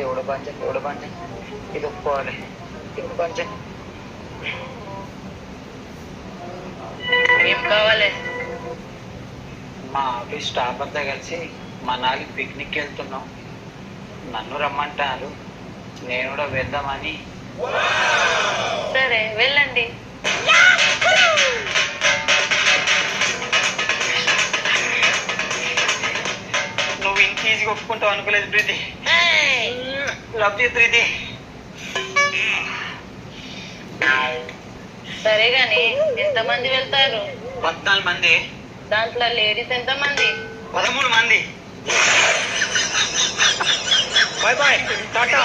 చూడు కొంచెం ఇది ఒప్పుకోవాలి. ఇది కొంచెం ఏం కావాలి? మా ఆఫీస్ స్టాఫ్ అంతా కలిసి మనాలి పిక్నిక్ వెళ్తున్నాం నన్ను రమ్మంటారు. నేను కూడా వెళ్దామని. సరే వెళ్ళండి. నువ్వు ఇంత ఈజీగా ఒప్పుకుంటావు అనుకోలేదు ప్రీతి. లవ్ యూ ప్రీతి సరే గాని ఎంతమంది వెళ్తారు? పద్నాలుగు మంది. దాంట్లో లేడీస్ ఎంతమంది? పదమూడు మంది. Bye bye tata.